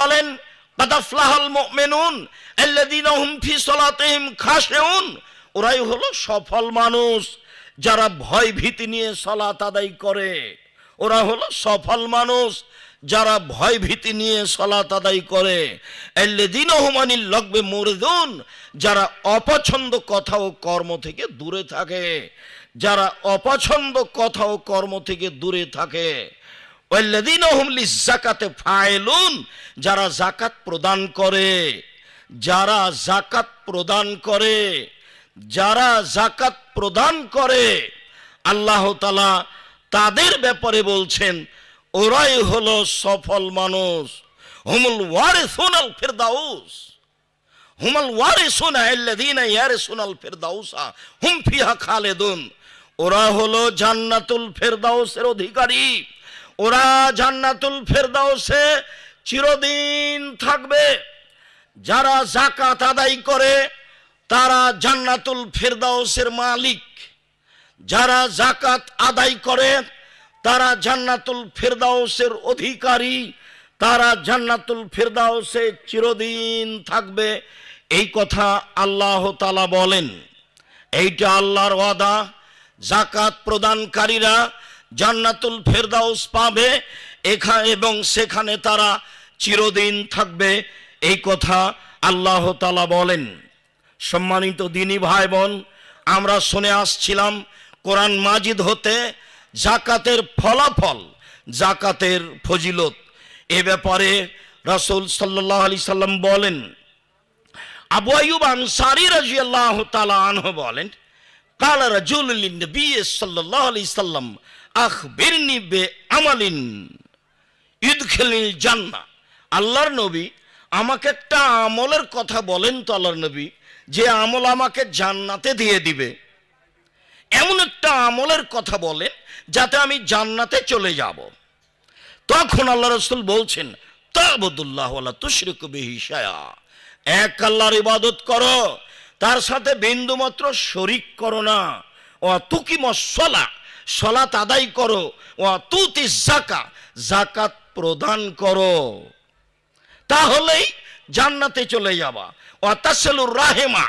বলেন ওরাই হলো সফল মানুষ, যারা ভয় ভীতি নিয়ে সালাত আদায় করে। ওরা হলো সফল মানুষ, যারা ভয় ভীতি নিয়ে সালাত আদায় করে। আল্লাযীনা হুম আনিল লাগবে যারা অপছন্দ কথা ও কর্ম থেকে দূরে থাকে। যারা অপছন্দ কথা ও কর্ম থেকে দূরে থাকে। ফাইলুন যারা জাকাত প্রদান করে, যারা যাকাত প্রদান করে, যারা যাকাত প্রদান করে, আল্লাহ তালা তাদের ব্যাপারে বলছেন, ওরাই হলো সফল মানুষ। হুমুল ওয়ারিসুন আল ফিরদাউস। হুমাল ওয়ারিসুন আল্লাযীনা ইয়ারিসুনাল ফিরদাউসা। হুম ফিহা খালিদুন। ওরা হলো জান্নাতুল ফেরদাউসের অধিকারী। ওরা জান্নাতুল ফেরদাউসে চিরদিন থাকবে। যারা জাকাত আদায় করে, তারা জান্নাতুল ফেরদাউসের মালিক। যারা জাকাত আদায় করে, তারা জান্নাতুল ফেরদাউসের অধিকারী। তারা জান্নাতুল ফেরদাউসে চিরদিন থাকবে। এই কথা আল্লাহ তালা বলেন। এইটা আল্লাহর ওয়াদা। জাকাত প্রদানকারীরা জান্নাতুল ফেরদাউস পাবে, এখা এবং সেখানে তারা চিরদিন থাকবে। এই কথা আল্লাহ তালা বলেন। সম্মানিত দিনী ভাই বোন আমরা শুনে আসছিলাম কোরআন মাজিদ হতে জাকাতের ফলাফল জাকাতের ফজিলত। এ ব্যাপারে রাসূল সাল্লাল্লাহু আলাইহি সাল্লাম বলেন, আবু আইয়ুব আনসারী রাদিয়াল্লাহু তাআলা আনহু বলেন قال رجل للنبي صلى الله عليه وسلم أخبرني بعمل ইদখিলিল জান্নাহ আল্লাহর নবী আমাকে একটা আমলের কথা বলেন তো আল্লাহর নবী যে আমল আমাকে জান্নাতে দিয়ে দিবে এমন একটা আমলের কথা বলেন যাতে আমি জান্নাতে চলে যাব তখন আল্লাহ রসুল বলছেন তাবদুল্লাহ তুশরিক বিহি শায়া এক আল্লাহর ইবাদত করো তার সাথে বিন্দুমাত্র শরিক করো না। ও তুকি মসলা সলাত আদায় করো। তুতি জাকা জাকাত প্রদান করো। তাহলেই জান্নাতে চলে যাবা। অতাসেলুর রাহেমা,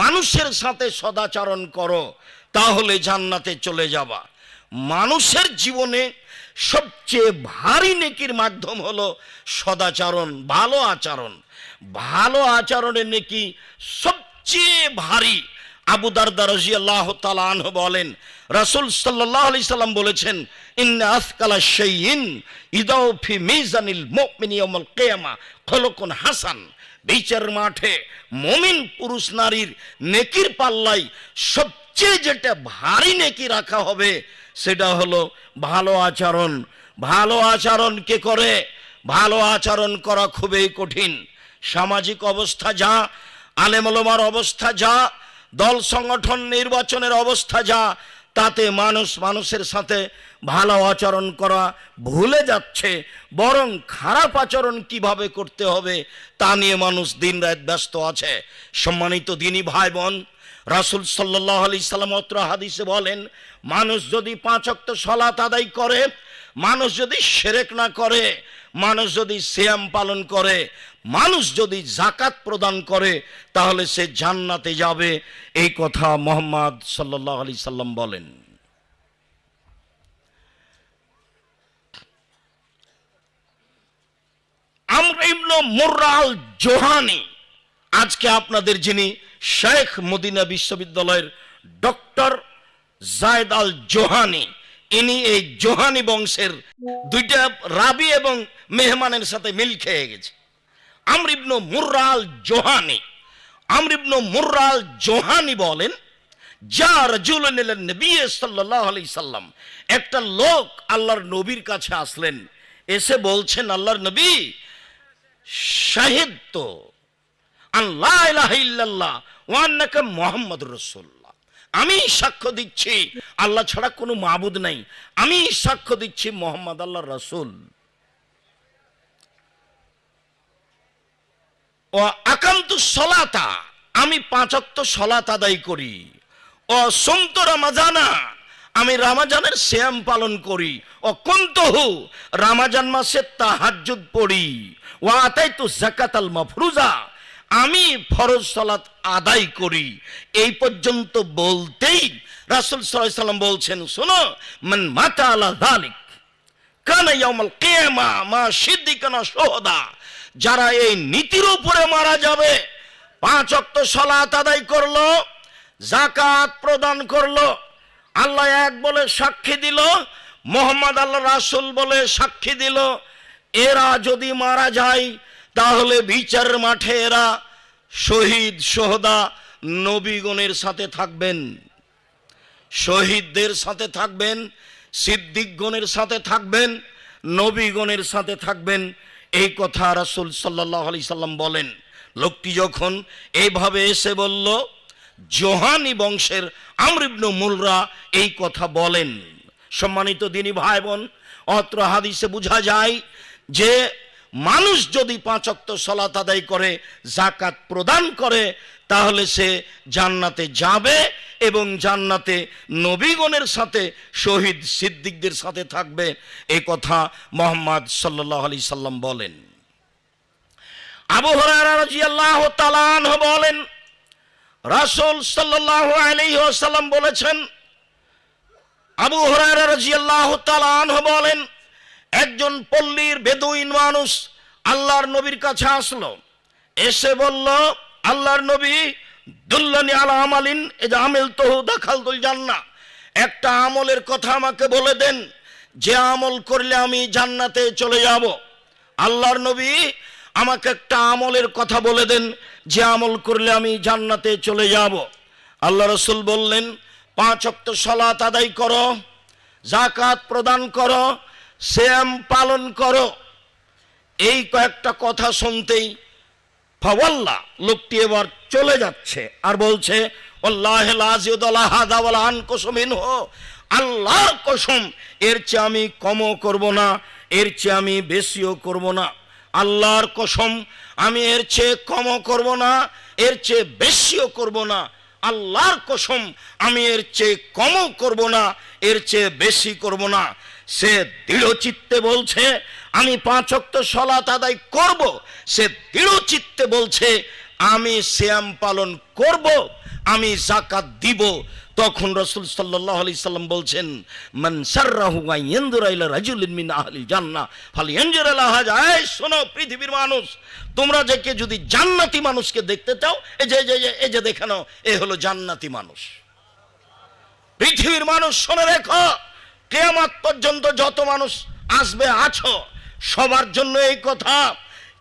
মানুষের সাথে সদাচরণ করো, তাহলে জান্নাতে চলে যাবা। মানুষের জীবনে সবচেয়ে ভারী নেকির মাধ্যম হলো সদাচরণ, ভালো আচরণ। ভালো আচরণের নেকি সবচেয়ে ভারী আবু বলেন, রাসূল সাল্লাম বলেছেন পাল্লাই সবচেয়ে যেটা ভারী নেকি রাখা হবে, সেটা হলো ভালো আচরণ। ভালো আচরণ কে করে? ভালো আচরণ করা খুবই কঠিন। সামাজিক অবস্থা যা আলেমলমার অবস্থা যা, দল সংগঠন নির্বাচনের অবস্থা যা, তাতে মানুষ মানুষের সাথে ভালো আচরণ করা ভুলে যাচ্ছে, বরং খারাপ আচরণ কীভাবে করতে হবে, তা নিয়ে মানুষ দিনরাত ব্যস্ত আছে। সম্মানিত দিনী ভাই বোন রাসুল সাল্লাহ আলি সাল্লাম অত্র হাদিসে বলেন, মানুষ যদি পাঁচ অক্ত সলাত আদায় করে, মানুষ যদি সেরেক না করে মানুষ যদি সিয়াম পালন করে, মানুষ যদি জাকাত প্রদান করে, তাহলে সে জান্নাতে যাবে। এই কথা মোহাম্মদ সাল্লাহ আলি সাল্লাম বলেন। আমরা ইবনু জোহানি আজকে আপনাদের যিনি শেখ মদিনা বিশ্ববিদ্যালয়ের ডক্টর জায়দ আল জোহানি ইনি এই জোহানি বংশের দুইটা রাবি এবং মেহমানের সাথে মিল খেয়ে গেছে। আমরিবনু মুর্রাল জোহানি। আমরিবন মুর্রাল জোহানি বলেন যা রাজুল নবী সাল্লাল্লাহু আলাইহি সাল্লাম। একটা লোক আল্লাহর নবীর কাছে আসলেন এসে বলছেন আল্লাহর নবী শাহিদ তো। আল্লাহ মোহাম্মদ ইল্লাল্লাহ আমি সাক্ষ্য দিচ্ছি, আল্লাহ ছাড়া কোনো মাবুদ নাই। আমি সাক্ষ্য দিচ্ছি মোহাম্মদ আল্লাহ রাসূল। ও আকান্ত সলাতা, আমি পাঁচক্ত সলাত আদায় করি। ও সমতরা মাজানা আমি রামাজানের শ্যাম পালন করি। অকন্তহু রামাজান মাসে তাহাজ্জুদ পড়ি। ওয়াতাই তো জাকাত আল মফরুজা আমি ফরজ সালাত আদায় করি। এই পর্যন্ত বলতেই রাসুল সাল্লাম বলছেন, শোনো, মান মাতা আলা যালিক, কানা ইয়াউমাল কিয়ামা মা সিদ্দিকানা সোহদা যারা এই নীতির উপরে মারা যাবে, পাঁচ অক্ত সলাত আদায় করল জাকাত প্রদান করল, আল্লাহ এক বলে সাক্ষী দিল, মোহাম্মদ আল্লাহ রাসূল বলে সাক্ষী দিল। এরা যদি মারা যায় তাহলে বিচার মাঠে এরা শহীদ সোহদা নবীগণের সাথে থাকবেন, শহীদদের সাথে থাকবেন, সিদ্দিকগণের সাথে থাকবেন, নবীগণের সাথে থাকবেন। এই কথা রাসূল সাল্লাহ আলি সাল্লাম বলেন। লোকটি যখন এইভাবে এসে বলল, জোহানি বংশের আমরিবনু মুলরা এই কথা বলেন। সম্মানিত দিনী ভাই বোন, অত্র হাদিসে বোঝা যায় যে মানুষ যদি পাঁচক্ত সলাত আদায় করে জাকাত প্রদান করে, তাহলে সে জান্নাতে যাবে এবং জান্নাতে নবীগণের সাথে, শহীদ সিদ্দিকদের সাথে থাকবে। এই কথা মোহাম্মদ সাল্লাহ আলি সাল্লাম বলেন। আবু হরারা রাদিয়াল্লাহু তাআলা বলেন, রাসূল সাল্লাল্লাহু আলাইহি ওয়াসাল্লাম বলেছেন, আবু হরারা রাদিয়াল্লাহু তাআলা আনহু বলেন একজন পল্লীর বেদুইন মানুষ আল্লাহর নবীর কাছে আসলো। এসে বলল, আল্লাহর নবী, দুল্লানি আলা আমালিন, এ যে আমেল তহু দাখালতুল জান্নাহ একটা আমলের কথা আমাকে বলে দেন, যে আমল করলে আমি জান্নাতে চলে যাব। আল্লাহর নবী আমাকে একটা আমলের কথা বলে দেন, যে আমল করলে আমি জান্নাতে চলে যাব। আল্লাহ রসুল বললেন, পাঁচ অক্ত সলাত আদায় করো জাকাত প্রদান করো শ্যাম পালন করো। এই কয়েকটা কথা শুনতেই ফাওয়াল্লা লোকটি এবার চলে যাচ্ছে আর বলছে আল্লাহর কসম, এর চেয়ে আমি কমও করব না, এর চেয়ে আমি বেশিও করব না। আল্লাহর কসম, আমি এর চেয়ে কমও করব না, এর চেয়ে বেশিও করব না। আল্লাহর কসম, আমি এর চেয়ে কমও করব না, এর চেয়ে বেশি করব না। সে দৃঢ় চিত্তে বলছে, আমি পাঁচ অক্ত সলাত আদায় করব। সে দৃঢ় চিত্তে বলছে, আমি শ্যাম পালন করব, আমি জাকাত দিব। তখন রসুল সাল্লাহ আলি সাল্লাম বলছেন হাজা। শোনো পৃথিবীর মানুষ, তোমরা যে কে যদি জান্নাতি মানুষকে দেখতে চাও, এই যে এই যে দেখানো এ হলো জান্নাতি মানুষ। পৃথিবীর মানুষ, শুনে রেখো কেয়ামাত পর্যন্ত যত মানুষ আসবে, আছো, সবার জন্য এই কথা।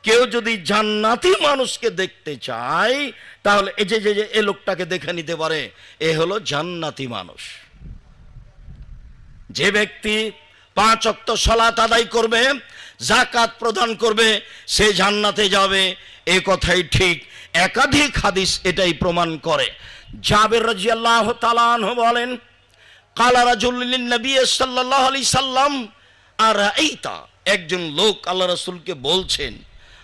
কেউ যদি জান্নাতি মানুষকে দেখতে চায়, তাহলে এই যে যে এ লোকটাকে দেখে নিতে পারে, এ হলো জান্নাতি মানুষ। যে ব্যক্তি পাঁচ অক্ত সলাত আদায় করবে জাকাত প্রদান করবে, সে জান্নাতে যাবে। এ কথাই ঠিক। একাধিক হাদিস এটাই প্রমাণ করে। জাবের রাজিয়াল্লাহ তালান বলেন একজন লোক আল্লাহ রসুলকে বলছেন,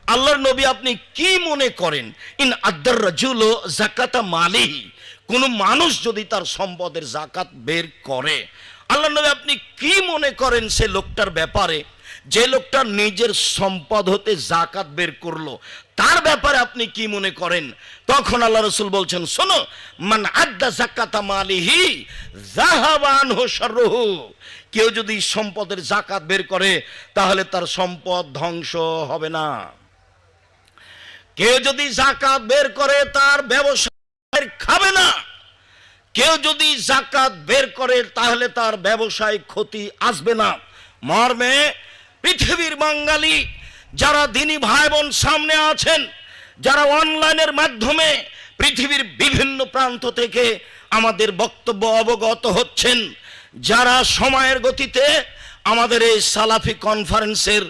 আল্লাহর নবী আপনি কি মনে করেন? ইন আদার রাজুল জাকাতা মালিহি। কোন মানুষ যদি তার সম্পদের জাকাত বের করে আল্লাহ নবী আপনি কি মনে করেন সে লোকটার ব্যাপারে? যে লোকটা নিজের সম্পদ হতে জাকাত বের করল তার ব্যাপারে আপনি কি মনে করেন? তখন আল্লাহ রসুল বলছেন, শোনো, মান আদ্দা জাকাতা মালিহি জাহাবান হো কেউ যদি সম্পদের জাকাত বের করে, তাহলে তার সম্পদ ধ্বংস হবে না। কেউ যদি জাকাত বের করে, তার ব্যবসা খাবে না। কেউ যদি জাকাত বের করে, তাহলে তার ব্যবসায় ক্ষতি আসবে না। মর্মে পৃথিবীর বাঙালি যারা দিনী ভাই বোন সামনে আছেন, যারা অনলাইনের মাধ্যমে পৃথিবীর বিভিন্ন প্রান্ত থেকে আমাদের বক্তব্য অবগত হচ্ছেন, যারা সময়ের গতিতে আমাদের এই সালাফি কনফারেন্সের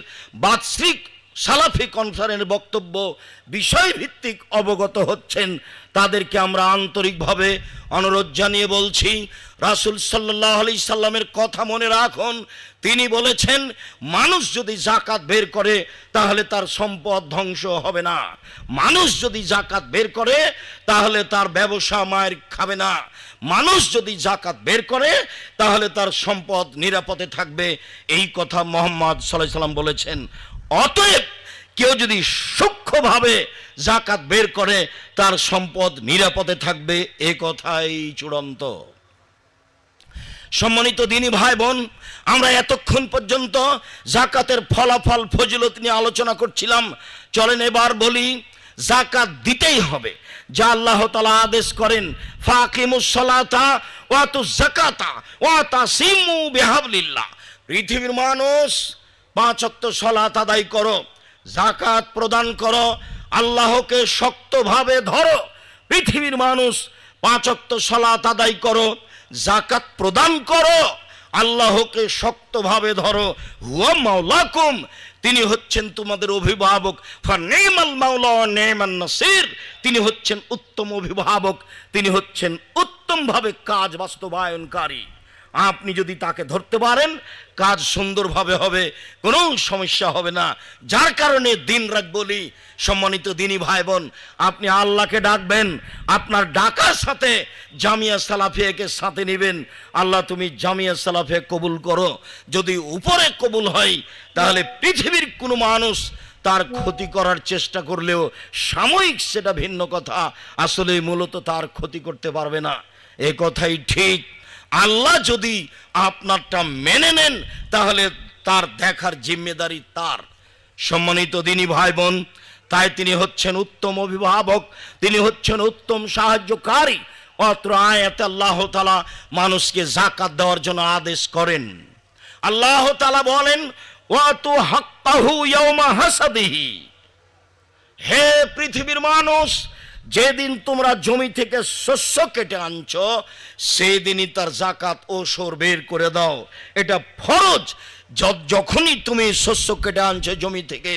বাৎসরিক সালাফি কনফারেন্সের বক্তব্য বিষয়ভিত্তিক অবগত হচ্ছেন। তাদেরকে আমরা আন্তরিকভাবে অনুরোধ জানিয়ে বলছি, রাসুল সাল্লাহ আলি সাল্লামের কথা মনে রাখুন। তিনি বলেছেন, মানুষ যদি জাকাত বের করে, তাহলে তার সম্পদ ধ্বংস হবে না। মানুষ যদি জাকাত বের করে, তাহলে তার ব্যবসা মায়ের খাবে না। মানুষ যদি জাকাত বের করে, তাহলে তার সম্পদ নিরাপদে থাকবে। এই কথা মোহাম্মদ সাল্লাহ সাল্লাম বলেছেন। অতএব কেউ যদি সূক্ষ্মভাবে জাকাত বের করে, তার সম্পদ নিরাপদে থাকবে, এ কথাই চূড়ান্ত। সম্মানিত দিনী ভাই বোন আমরা এতক্ষণ পর্যন্ত জাকাতের ফলাফল, ফজিলত নিয়ে আলোচনা করছিলাম। চলেন এবার বলি, জাকাত দিতেই হবে। যা আল্লাহ তালা আদেশ করেন ফাকিমুসলাতা ওয়াতু জাকাতা ওয়াতা সিমু বেহাবলিল্লাহ। পৃথিবীর মানুষ পাঁচ অক্ত সলাত আদায় করো জাকাত প্রদান করো, আল্লাহকে শক্তভাবে ধরো, পৃথিবীর মানুষ পাঁচ অক্ত সলাত আদায় করো জাকাত প্রদান করো, আল্লাহকে শক্তভাবে ধরো। হুয়া মাওলাকুম, তিনি হচ্ছেন তোমাদের অভিভাবক। মাওলা নেমান নাসির, তিনি হচ্ছেন উত্তম অভিভাবক, তিনি হচ্ছেন উত্তমভাবে কাজ বাস্তবায়নকারী। আপনি যদি তাকে ধরতে পারেন, কাজ সুন্দরভাবে হবে, কোনো সমস্যা হবে না। যার কারণে দিন রাত বলি সম্মানিত দিনী ভাই বোন আপনি আল্লাহকে ডাকবেন, আপনার ডাকার সাথে জামিয়া সালাফিয়াকে সাথে নেবেন। আল্লাহ তুমি জামিয়া সালাফিয়া কবুল করো। যদি উপরে কবুল হয়, তাহলে পৃথিবীর কোনো মানুষ তার ক্ষতি করার চেষ্টা করলেও সাময়িক সেটা ভিন্ন কথা। আসলে মূলত তার ক্ষতি করতে পারবে না। এ কথাই ঠিক। আল্লাহ যদি আপনারটা মেনে নেন, তাহলে তার দেখার জিম্মেদারি তার। সম্মানিত দিনী ভাই বোন তাই তিনি হচ্ছেন উত্তম অভিভাবক, তিনি হচ্ছেন উত্তম সাহায্যকারী। অত্র আয়াতে আল্লাহ তালা মানুষকে জাকাত দেওয়ার জন্য আদেশ করেন। আল্লাহ তালা বলেন হে পৃথিবীর মানুষ যেদিন তোমরা জমি থেকে শস্য কেটে আনছ সেই দিনই তার জাকাত ও সর বের করে দাও। এটা ফরজ। যখনই তুমি শস্য কেটে আনছো জমি থেকে,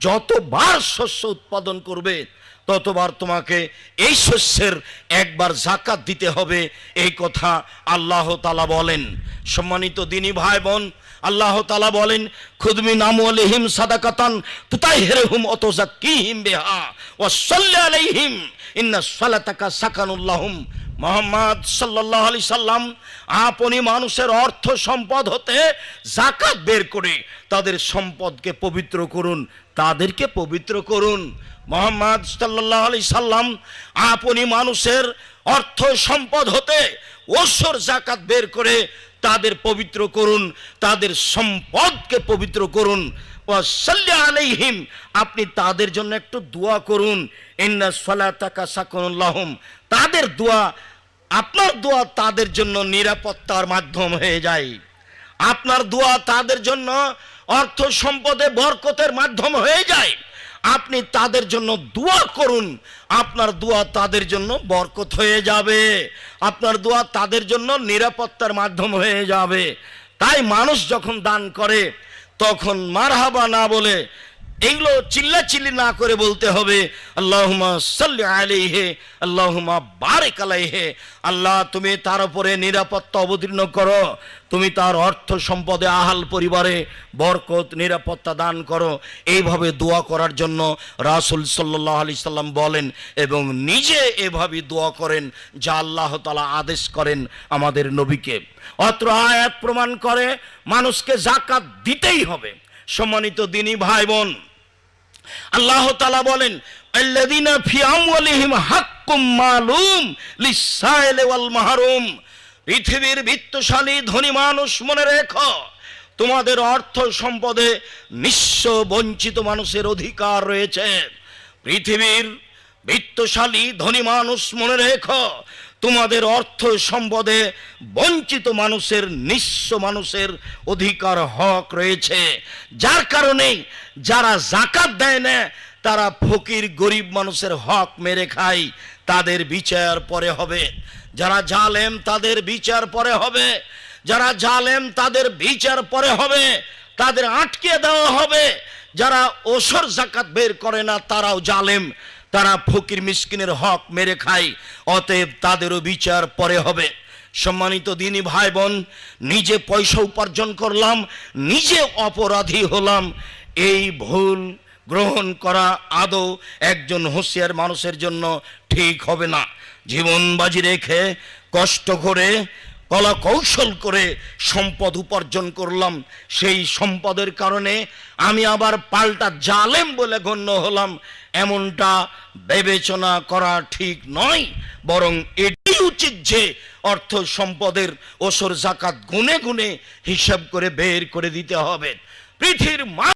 যতবার শস্য উৎপাদন করবে, ততবার তোমাকে এই শস্যের একবার জাকাত দিতে হবে। এই কথা আল্লাহ তালা বলেন। সম্মানিত দিনী ভাই বোন আল্লাহ তালা বলেন, খুদমি নামু আলহিম সাদাকাতান তুতাই অত জাকিহিম বেহা ও সাল্লি আলাইহিম, ইন্না সালাতাকা সাকানুল্লাহুম মোহাম্মদ সাল্লাহ আলি সাল্লাম আপনি মানুষের অর্থ সম্পদ হতে জাকাত বের করে তাদের সম্পদকে পবিত্র করুন, তাদেরকে পবিত্র করুন। মোহাম্মদ সাল্লাহ আলি সাল্লাম আপনি মানুষের অর্থ সম্পদ হতে ওসর জাকাত বের করে তাদের পবিত্র করুন, তাদের সম্পদকে পবিত্র করুন। আলাইহিম, আপনি তাদের জন্য একটু দোয়া করুন। তাদের দোয়া, আপনার দোয়া তাদের জন্য নিরাপত্তার মাধ্যম হয়ে যায়। আপনার দোয়া তাদের জন্য অর্থ সম্পদে বরকতের মাধ্যম হয়ে যায়। আপনি তাদের জন্য দোয়া করুন। আপনার দোয়া তাদের জন্য বরকত হয়ে যাবে। আপনার দোয়া তাদের জন্য নিরাপত্তার মাধ্যম হয়ে যাবে। তাই মানুষ যখন দান করে, তখন মারহাবা না বলে এগুলো চিল্লা চিল্লি না করে বলতে হবে। আল্লাহুমা সাল্লি আলি হে আল্লাহমা বারে কালাই হে আল্লাহ, তুমি তার উপরে নিরাপত্তা অবতীর্ণ করো। তুমি তার অর্থ সম্পদে আহাল পরিবারে বরকত, নিরাপত্তা দান করো। এইভাবে দোয়া করার জন্য রাসুল সাল্লাহ আলি সাল্লাম বলেন এবং নিজে এভাবে দোয়া করেন যা আল্লাহ তালা আদেশ করেন আমাদের নবীকে। অত্র আয়াত প্রমাণ করে মানুষকে জাকাত দিতেই হবে। সম্মানিত দিনী ভাই বোন আল্লাহ তালা বলেন পৃথিবীর বিত্তশালী ধনী মানুষ মনে রেখো, তোমাদের অর্থ সম্পদে নিঃস্ব বঞ্চিত মানুষের অধিকার রয়েছে। পৃথিবীর বিত্তশালী ধনী মানুষ মনে রেখো তোমাদের অর্থ সম্পদে বঞ্চিত মানুষের নিঃস্ব মানুষের অধিকার হক রয়েছে। যার কারণে যারা জাকাত দেয় না, তারা ফকির, গরিব মানুষের হক মেরে খায়। তাদের বিচার পরে হবে। যারা জালেম, তাদের বিচার পরে হবে। যারা জালেম, তাদের বিচার পরে হবে। তাদের আটকে দেওয়া হবে। যারা ওসর জাকাত বের করে না, তারাও জালেম। তারা ফকির মিসকিনের হক মেরে খায়, অতএব তাদেরও বিচার পরে হবে। সম্মানিত দিনী ভাই বোন নিজে পয়সা উপার্জন করলাম, নিজে অপরাধী হলাম, এই ভুল গ্রহণ করা আদৌ একজন হুঁশিয়ার মানুষের জন্য ঠিক হবে না। জীবন বাজি রেখে, কষ্ট করে, কলা কৌশল করে সম্পদ উপার্জন করলাম। সেই সম্পদের কারণে আমি আবার পাল্টা জালেম বলে গণ্য হলাম। এমনটা বিবেচনা করা ঠিক নয়, বরং এটি উচিত যে অর্থ সম্পদের ওসর জাকাত গুনে গুনে হিসাব করে বের করে দিতে হবে। পৃথিবীর